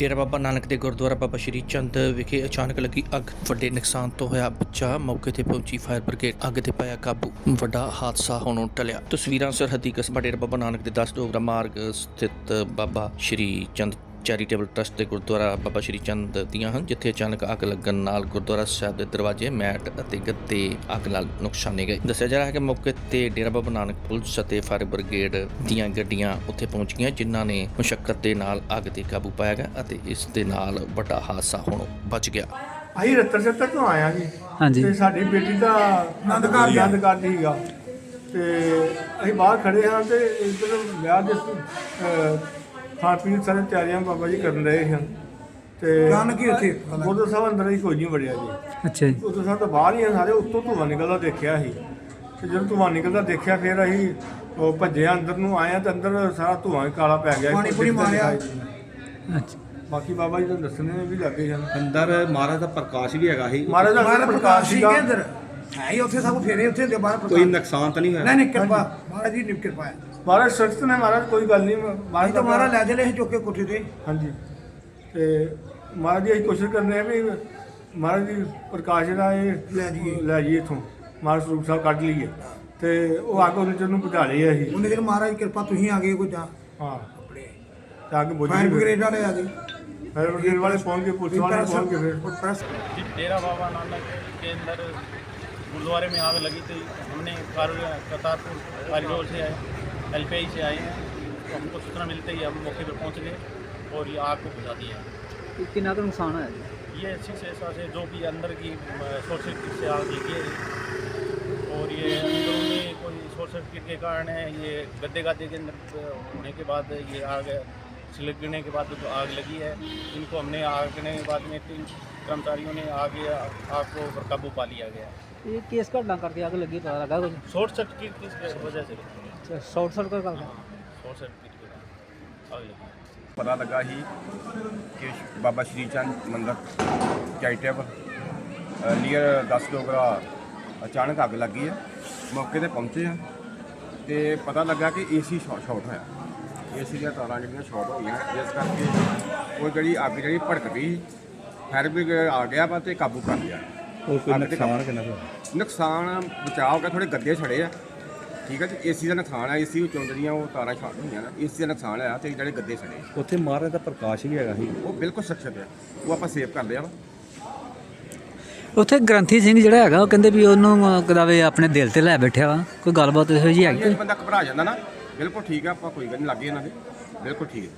ਡੇਰਾ ਬਾਬਾ ਨਾਨਕ ਦੇ ਗੁਰਦੁਆਰਾ ਬਾਬਾ ਸ਼੍ਰੀ ਚੰਦ ਵਿਖੇ ਅਚਾਨਕ ਲੱਗੀ ਅੱਗ। ਵੱਡੇ ਨੁਕਸਾਨ ਤੋਂ ਹੋਇਆ ਬੱਚਾ ਮੌਕੇ ਤੇ ਪਹੁੰਚੀ ਫਾਇਰ ਬ੍ਰਿਗੇਡ। ਅੱਗ ਤੇ ਪਾਇਆ ਕਾਬੂ। ਵੱਡਾ ਹਾਦਸਾ ਹੋਣੋਂ ਟਲਿਆ। ਤਸਵੀਰਾਂ ਸਰਹੱਦੀ ਕਸਬਾ ਡੇਰਾ ਬਾਬਾ ਨਾਨਕ ਦੇ 10 ਡੋਗਰਾ ਮਾਰਗ ਸਥਿਤ ਬਾਬਾ ਸ਼੍ਰੀ ਚੰਦ ਚੈਰੀਟੇਬਲ ਟਰਸਟ ਦੇ ਗੁਰਦੁਆਰਾ ਬਾਬਾ ਸ਼੍ਰੀ ਚੰਦ ਦੀਆਂ ਹਨ ਜਿੱਥੇ ਅਚਾਨਕ ਅੱਗ ਲੱਗਣ ਨਾਲ ਗੁਰਦੁਆਰਾ ਸਾਹਿਬ ਦੇ ਦਰਵਾਜ਼ੇ ਮੈਟ ਅਤੇ ਗੱਤੇ ਅੱਗ ਨਾਲ ਨੁਕਸਾਨੇ ਗਏ। ਦੱਸਿਆ ਜਾ ਰਿਹਾ ਹੈ ਕਿ ਮੌਕੇ ਤੇ ਡੇਰਾ ਬਾਬਾ ਨਾਨਕ ਪੁਲਿਸ ਅਤੇ ਫਾਇਰ ਬ੍ਰਿਗੇਡ ਦੀਆਂ ਗੱਡੀਆਂ ਉੱਥੇ ਪਹੁੰਚ ਗਈਆਂ ਜਿਨ੍ਹਾਂ ਨੇ ਮੁਸ਼ਕਲ ਦੇ ਨਾਲ ਅੱਗ ਤੇ ਕਾਬੂ ਪਾਇਆ ਗਿਆ ਅਤੇ ਇਸ ਦੇ ਨਾਲ ਵੱਡਾ ਹਾਦਸਾ ਹੋਣੋਂ ਬਚ ਗਿਆ। ਅਸੀਂ ਰੱਤਰ ਸੱਤਰ ਤੋਂ ਆਇਆ ਜੀ। ਹਾਂਜੀ। ਤੇ ਸਾਡੀ ਬੇਟੀ ਦਾ ਆਨੰਦ ਕਾਰਜ ਸੀਗਾ। ਤੇ ਅਸੀਂ ਬਾਹਰ ਖੜੇ ਹਾਂ ਤੇ ਇੱਧਰ ਵਿਆਹ ਦੇ ਖਾਣ ਪੀਣ ਦੀਆਂ ਸਾਰੀਆਂ ਤਿਆਰੀਆਂ ਬਾਬਾ ਜੀ ਕਰਨ ਰਹੇ ਹਨ। ਤੇ ਨਾਨਕ ਹੀ ਉੱਥੇ ਉਦੋਂ ਸਾਹਿਬ ਅੰਦਰ ਹੀ ਕੋਈ ਨਹੀਂ ਵੜਿਆ ਜੀ। ਅੱਛਾ ਜੀ। ਉਦੋਂ ਸਾਹਿਬ ਤਾਂ ਬਾਹਰ ਹੀ ਆ ਸਾਰੇ ਉੱਤੋਂ ਧੂੰਆਂ ਨਿਕਲਦਾ ਦੇਖਿਆ ਸੀ। ਤੇ ਜਦੋਂ ਧੂੰਆਂ ਨਿਕਲਦਾ ਦੇਖਿਆ ਫਿਰ ਅਸੀਂ ਉਹ ਭੱਜੇ ਅੰਦਰ ਨੂੰ ਆਏ ਆ ਤੇ ਅੰਦਰ ਸਾਰਾ ਧੂੰਆਂ ਹੀ ਕਾਲਾ ਪੈ ਗਿਆ। ਪਾਣੀ ਪੂਣੀ ਮਾਰਿਆ। ਅੱਛਾ। ਬਾਕੀ ਬਾਬਾ ਜੀ ਤੁਹਾਨੂੰ ਦੱਸਣੇ ਵੀ ਲੱਗੇ ਹਨ ਅੰਦਰ ਮਹਾਰਾਜ ਦਾ ਪ੍ਰਕਾਸ਼ ਵੀ ਹੈਗਾ ਸੀ। ਮਹਾਰਾਜ ਦਾ ਮਹਾਰਾਜ ਪ੍ਰਕਾਸ਼ ਸੀ ਅੰਦਰ ਹੈ ਹੀ ਉੱਥੇ ਸਭ ਫੇਰੇ ਉੱਥੇ ਦੇ ਬਾਹਰ ਕੋਈ ਨੁਕਸਾਨ ਤਾਂ ਨਹੀਂ ਹੋਇਆ? ਨਹੀਂ ਨਹੀਂ ਕਿਰਪਾ। ਮਹਾਰਾਜ ਜੀ ਦੀ ਕਿਰਪਾ ਹੈ। ਮਹਾਰਾਜ ਸਖਤ ਨੇ ਮਹਾਰਾਜ ਕੋਈ ਗੱਲ ਨਹੀਂ ਅਸੀਂ ਤਾਂ ਮਹਾਰਾਜ ਲੈ ਚਲੇ ਸੀ ਚੁੱਕ ਕੇ ਕੋਠੇ ਤੇ ਹਾਂਜੀ ਤੇ ਮਹਾਰਾਜ ਜੀ ਅਸੀਂ ਕੋਸ਼ਿਸ਼ ਕਰਨੇ ਆ ਵੀ ਮਹਾਰਾਜ ਜੀ ਪ੍ਰਕਾਸ਼ ਦਾ ਇਹ ਲੈ ਜਾਈਏ। ਲੈ ਜਾਈਏ ਇਥੋਂ ਮਹਾਰਾਜ ਸਰੂਪ ਸਾਹਿਬ ਕੱਢ ਲਈਏ ਤੇ ਉਹ ਅੱਗ ਉਹਨੇ ਨੂੰ ਬੁਝਾ ਲਈ ਅਸੀਂ ਉਹਨੇ ਦਿਨ ਮਹਾਰਾਜ ਦੀ ਕਿਰਪਾ ਤੁਸੀਂ ਆ ਗਏ ਕੋਈ ਜਾਂ ਹਾਂ ਆਪਣੇ ਤੇ ਅੱਗ ਬੁਝ ਫਾਇਰ ਗਈ ਬ੍ਰਿਗੇਡ ਵਾਲੇ ਆ ਗਏ ਫਾਇਰ ਬ੍ਰਿਗੇਡ ਵਾਲੇ ਪਹੁੰਚ ਕੇ ਪੁਲਿਸ ਵਾਲੇ ਪਹੁੰਚ ਕੇ ਫਿਰ ਪ੍ਰੈਸ जी डेरा बाबा नानक के अंदर गुरुद्वारे में आग लगी थी हमने कार करतारपुर कॉरिडोर से आए एल से आए हैं तो हमको सूचना मिलते ही हम मौके पर पहुँच गए और ये आग को बुझा दिया तो कितना का नुकसान है? ये अच्छी से जो भी अंदर की शॉर्ट सर्किट से आग लगी है। और ये अंदरों में कोई शॉर्ट सर्किट के कारण है ये गद्दे गद्दे के अंदर होने के बाद ये आग छिलकने के बाद जो आग लगी है। इनको हमने आग लगने के बाद में तीन कर्मचारियों ने आग आग को काबू पा लिया गया ये केस का डांग कर आग लगी तो लगा शॉर्ट सर्किट की वजह से। ਪਤਾ ਲੱਗਾ ਸੀ ਕਿ ਬਾਬਾ ਸ਼੍ਰੀ ਚੰਦ ਮੰਦਰ ਚੈਰੀਟੇਬਲ ਨੀਅਰ 10 ਡੋਗਰਾ ਅਚਾਨਕ ਅੱਗ ਲੱਗੀ ਆ ਮੌਕੇ ਤੇ ਪਹੁੰਚੇ ਆ ਤੇ ਪਤਾ ਲੱਗਾ ਕਿ ਏਸੀ ਸ਼ਾਰਟ ਹੋਇਆ। ਏਸੀ ਦੀਆਂ ਤਾਰਾਂ ਜਿਹੜੀਆਂ ਸ਼ਾਰਟ ਹੋ ਗਈਆਂ ਜਿਸ ਕਰਕੇ ਉਹ ਜਿਹੜੀ ਅੱਗ ਜਿਹੜੀ ਭੜਕ ਪਈ ਫਾਇਰ ਵੀ ਆ ਗਿਆ ਵਾ ਤੇ ਕਾਬੂ ਕਰ ਲਿਆ। ਕੋਈ ਨੁਕਸਾਨ ਕਿੰਨਾ ਹੋਇਆ? ਨੁਕਸਾਨ ਬਚਾਅ ਹੋ ਥੋੜੇ ਗੱਦੇ ਛੜੇ ਆ। ਠੀਕ ਹੈ ਜੀ ਏਸੀ ਦਾ ਨੁਕਸਾਨ ਆ ਏਸੀ ਵਿੱਚੋਂ ਜਿਹੜੀਆਂ ਉਹ ਤਾਰਾਂ ਸ਼ਾਰਟ ਹੋਈਆਂ ਨਾ ਏਸੀ ਦਾ ਨੁਕਸਾਨ ਆ ਤੇ ਜਿਹੜੇ ਗੱਦੇ ਛੜੇ ਉੱਥੇ ਮਹਾਰਾਜ ਦਾ ਪ੍ਰਕਾਸ਼ ਵੀ ਹੈਗਾ ਸੀ। ਉਹ ਬਿਲਕੁਲ ਸੁਰੱਖਿਅਤ ਹੈ ਉਹ ਆਪਾਂ ਸੇਵ ਕਰ ਲਿਆ ਵਾ। ਉੱਥੇ ਗ੍ਰੰਥੀ ਸਿੰਘ ਜਿਹੜਾ ਹੈਗਾ ਉਹ ਕਹਿੰਦੇ ਵੀ ਉਹਨੂੰ ਕਦਾਵੇ ਆਪਣੇ ਦਿਲ ਤੇ ਲੈ ਬੈਠਿਆ ਵਾ ਕੋਈ ਗੱਲਬਾਤ ਇਹੋ ਜਿਹੀ ਹੈਗੀ ਜੇ ਬੰਦਾ ਘਬਰਾ ਜਾਂਦਾ ਨਾ। ਬਿਲਕੁਲ ਠੀਕ ਆ ਆਪਾਂ ਕੋਈ ਗੱਲ ਨਹੀਂ ਲੱਗੇ ਇਹਨਾਂ ਦੇ। ਬਿਲਕੁਲ ਠੀਕ ਹੈ